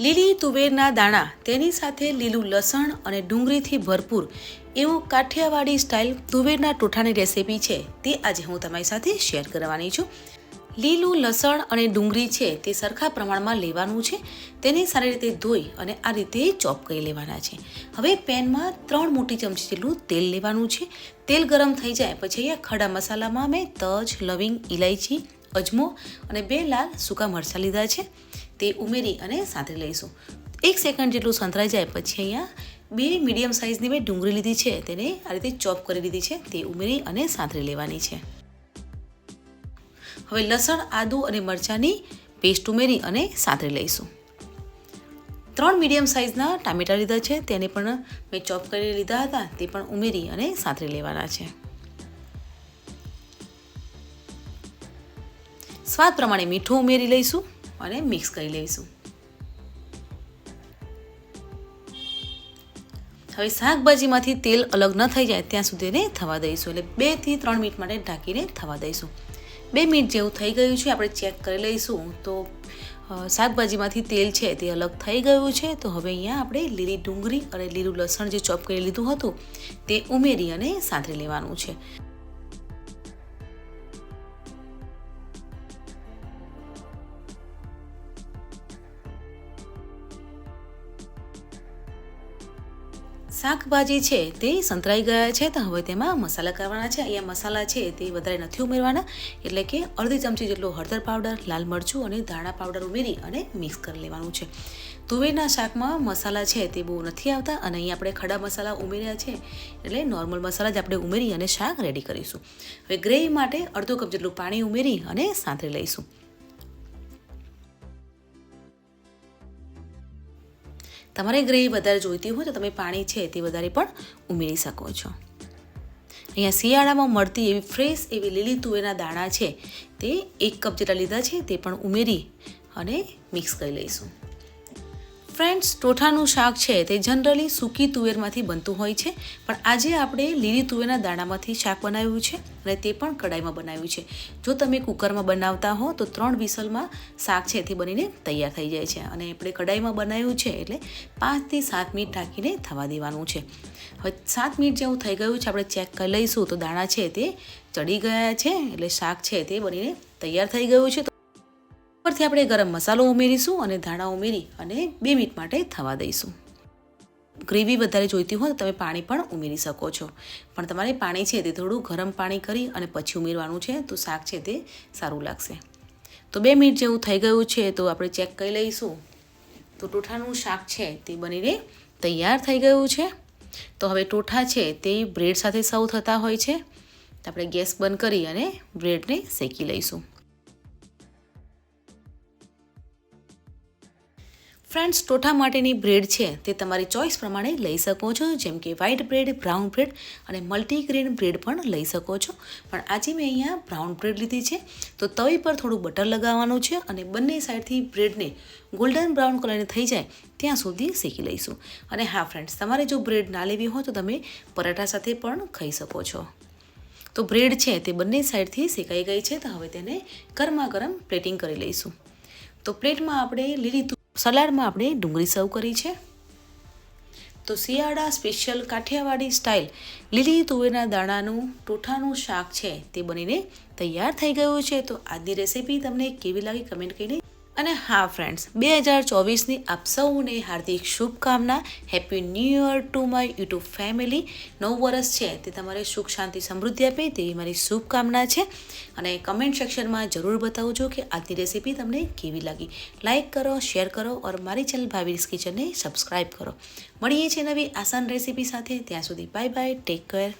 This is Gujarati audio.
લીલી તુવેરના દાણા, તેની સાથે લીલું લસણ અને ડુંગળીથી ભરપૂર એવું કાઠિયાવાડી સ્ટાઇલ તુવેરના ટોઠાની રેસીપી છે, તે આજે હું તમારી સાથે શેર કરવાની છું. લીલું લસણ અને ડુંગળી છે, તે સરખા પ્રમાણમાં લેવાનું છે, તેને સારી રીતે ધોઈ અને આ રીતે ચોપ કરી લેવાના છે. હવે પેનમાં ત્રણ મોટી ચમચી જેટલું તેલ લેવાનું છે. તેલ ગરમ થઈ જાય પછી અહીંયા ખડા મસાલામાં મેં તજ, લવિંગ ઇલાયચી અજમો અને બે લાલ સૂકા મરચાં લીધા છે. તે ઉમેરી અને સાંતળી લઈશું. એક સેકન્ડ જેટલું સંતરાઈ જાય પછી અહીંયા બે મીડિયમ સાઇઝની મેં ડુંગળી લીધી છે. તેને આ રીતે ચોપ કરી લીધી છે. તે ઉમેરી અને સાંતળી લેવાની છે. હવે લસણ, આદુ અને મરચાંની પેસ્ટ ઉમેરી અને સાંતળી લઈશું. ત્રણ મીડિયમ સાઇઝના ટામેટા લીધા છે. તેને પણ મેં ચોપ કરી લીધા હતા. તે પણ ઉમેરી અને સાંતળી લેવાના છે. સ્વાદ પ્રમાણે મીઠું ઉમેરી લઈશું. અને મિક્સ કરી લઈશું. હવે શાકભાજીમાંથી તેલ અલગ ન થઈ જાય ત્યાં સુધી થવા દઈશું. એટલે બેથી ત્રણ મિનિટ માટે ઢાંકીને થવા દઈશું. બે મિનિટ જેવું થઈ ગયું છે, આપણે ચેક કરી લઈશું. તો શાકભાજીમાંથી તેલ છે તે અલગ થઈ ગયું છે. તો હવે અહીંયા આપણે લીલી ડુંગળી અને લીલું લસણ જે ચોપ કરી લીધું હતું, તે ઉમેરી અને સાંતરી લેવાનું છે. શાકભાજી છે તે સંતરાઈ ગયા છે તો હવે તેમાં મસાલા કરવાના છે. અહીંયા મસાલા છે તે વધારે નથી ઉમેરવાના. એટલે કે અડધી ચમચી જેટલો હળદર પાવડર, લાલ મરચું અને ધાણા પાવડર ઉમેરી અને મિક્સ કરી લેવાનું છે. તુવેરના શાકમાં મસાલા છે તે બહુ નથી આવતા અને અહીં આપણે ખડા મસાલા ઉમેર્યા છે. એટલે નોર્મલ મસાલા જ આપણે ઉમેરી અને શાક રેડી કરીશું. હવે ગ્રેવી માટે અડધો કપ જેટલું પાણી ઉમેરી અને સાંતળી લઈશું. તમારે ગ્રેવી વધારે જોઈતી હોય તો તમે પાણી છે તે વધારે પણ ઉમેરી શકો છો. અહીંયા શિયાળામાં મળતી એવી ફ્રેશ એવી લીલી તુવેરના દાણા છે તે એક કપ જેટલા લીધા છે તે પણ ઉમેરી અને મિક્સ કરી લઈશું. ફ્રેન્ડ્સ ટોઠાનું શાક છે તે જનરલી સૂકી તુવેરમાંથી બનતું હોય છે, પણ આજે આપણે લીલી તુવેરના દાણામાંથી શાક બનાવ્યું છે અને તે પણ કડાઈમાં બનાવ્યું છે. જો તમે કુકરમાં બનાવતા હો, તો ત્રણ વિસલમાં શાક છે તે બનીને તૈયાર થઈ જાય છે અને આપણે કડાઈમાં બનાવ્યું છે એટલે પાંચથી સાત મિનિટ ઢાંકીને થવા દેવાનું છે. હવે સાત મિનિટ જેવું થઈ ગયું છે, આપણે ચેક કરી લઈશું તો દાણા છે તે ચડી ગયા છે એટલે શાક છે તે બનીને તૈયાર થઈ ગયું છે. ઉપરથી આપણે ગરમ મસાલો ઉમેરીશું અને ધાણા ઉમેરી અને બે મિનિટ માટે થવા દઈશું. ગ્રેવી વધારે જોઈતી હોય તો તમે પાણી પણ ઉમેરી શકો છો. પણ તમારે પાણી છે તે થોડું ગરમ પાણી કરી અને પછી ઉમેરવાનું છે તો શાક છે તે સારું લાગશે. તો બે મિનિટ જેવું થઈ ગયું છે તો આપણે ચેક કરી લઈશું. તો ટોઠાનું શાક છે તે બનીને તૈયાર થઈ ગયું છે. તો હવે ટોઠા છે તે બ્રેડ સાથે સર્વ થતા હોય છે. આપણે ગેસ બંધ કરી અને બ્રેડને શેકી લઈશું. ફ્રેન્ડ્સ, ટોઠા માટેની બ્રેડ છે, તે તમારી ચોઈસ પ્રમાણે લઈ શકો છો, જેમ કે વ્હાઇટ બ્રેડ, બ્રાઉન બ્રેડ અને મલ્ટીગ્રેન બ્રેડ પણ લઈ શકો છો. પણ આજે મેં અહીંયા બ્રાઉન બ્રેડ લીધી છે. તો તવી પર થોડું બટર લગાવવાનું છે અને બંને સાઈડથી બ્રેડને ગોલ્ડન બ્રાઉન કલરની થઈ જાય ત્યાં સુધી શેકી લઈશું. અને હા, ફ્રેન્ડ્સ, તમારે જો બ્રેડ ના લેવી હોય તો તમે પરાઠા સાથે પણ ખાઈ શકો છો. તો બ્રેડ છે, તે બંને સાઈડથી શેકાઈ ગઈ છે, તો હવે તેને ગરમા ગરમ પ્લેટિંગ કરી લઈશું. તો પ્લેટમાં આપણે લીલી સલાડમાં આપણે ડુંગળી સર્વ કરી છે. તો શિયાળા સ્પેશિયલ કાઠિયાવાડી સ્ટાઇલ લીલી તુવેરના દાણાનું ટોઠાનું શાક છે તે બનીને તૈયાર થઈ ગયું છે. તો આજની રેસીપી તમને કેવી લાગી કમેન્ટ કરીને અને હા ફ્રેન્ડ્સ બે હજાર ચોવીસની આપ સૌને હાર્દિક શુભકામના. Happy new year to my YouTube family નવ વર્ષ છે તે તમારે સુખ, શાંતિ, સમૃદ્ધિ આપે તેવી મારી શુભકામના છે. અને કમેન્ટ સેક્શનમાં જરૂર બતાવજો કે આજની રેસીપી તમને કેવી લાગી. લાઇક કરો શેર કરો ઓર મારી ચેનલ ભાવીસ કિચનને સબસ્ક્રાઈબ કરો. મળીએ છીએ નવી આસાન રેસીપી સાથે. ત્યાં સુધી બાય બાય ટેક કેર